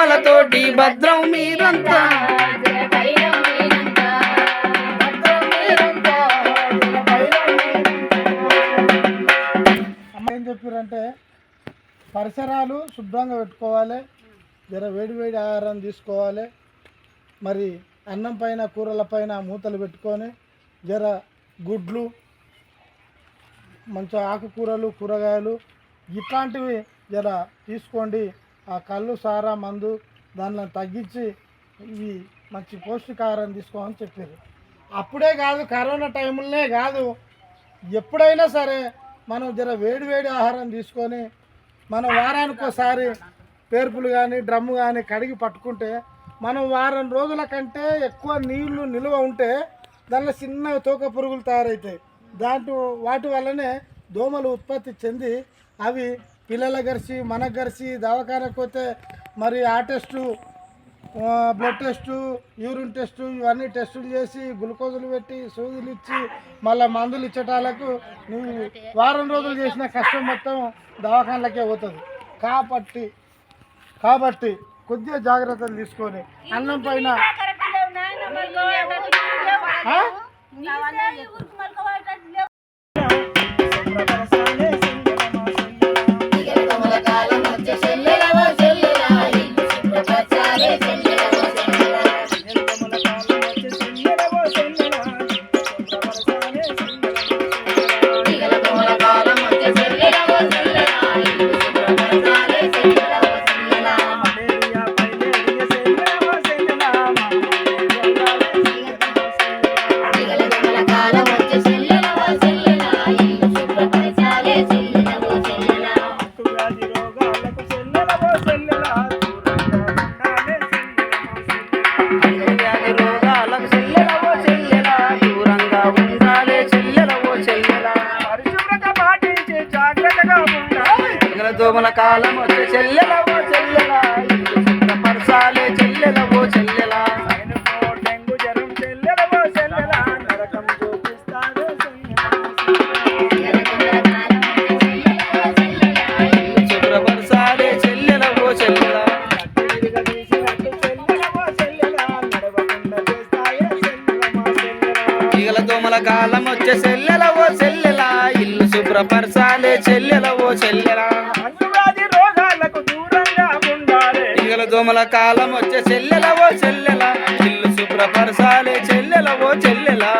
కోటి భద్రం మీరంతా. అమ్మ ఏం చెప్పారంటే పరిసరాలు శుభ్రంగా పెట్టుకోవాలి. జర వేడి వేడి ఆహారం తీసుకోవాలి. మరి అన్నం పైన కూరల పైన మూతలు పెట్టుకొని జర గుడ్లు మంచి ఆకుకూరలు కూరగాయలు ఇట్లాంటివి జర తీసుకోండి. ఆ కళ్ళు సారా మందు దానిలో తగ్గించి ఇవి మంచి పౌష్టికాహారం తీసుకోమని చెప్పారు. అప్పుడే కాదు కరోనా టైంలోనే కాదు ఎప్పుడైనా సరే మనం జర వేడి వేడి ఆహారం తీసుకొని మనం వారానికి ఒకసారి పేర్పులు కానీ డ్రమ్ము కానీ కడిగి పట్టుకుంటే మనం వారం రోజుల కంటే ఎక్కువ నీళ్ళు నిల్వ ఉంటే దానిలో చిన్న తోక పురుగులు తయారవుతాయి దాంట్లో వాటి వల్లనే దోమలు ఉత్పత్తి చెంది అవి పిల్లల గరిచి మనకు గరిచి దవాఖానకు పోతే మరి ఆ test blood test urine test ఇవన్నీ టెస్టులు చేసి గ్లూకోజులు పెట్టి సూదులు ఇచ్చి మళ్ళీ మందులు ఇచ్చటాలకు నువ్వు వారం రోజులు చేసిన కష్టం మొత్తం దవాఖానలకే పోతుంది. కాబట్టి కాబట్టి కొద్దిగా జాగ్రత్తలు తీసుకొని అన్నం పైన దోమల కాలం వచ్చే చెల్లెలవో చెల్లెలా ఇల్లు చెల్లెలవో దోమల కాలం వచ్చే చెల్లెలవో చెల్లెలా ఇల్లు శుభ్రపరచాలే చెల్లెలవో చెల్లెలా? అంటువ్యాధి రోగాలకు దూరంగా ఉండాలి. పిల్లల దోమల కాలం వచ్చే చెల్లెలవో చెల్లెలా ఇల్లు శుభ్రపరచాలే చెల్లెలవో చెల్లెలా?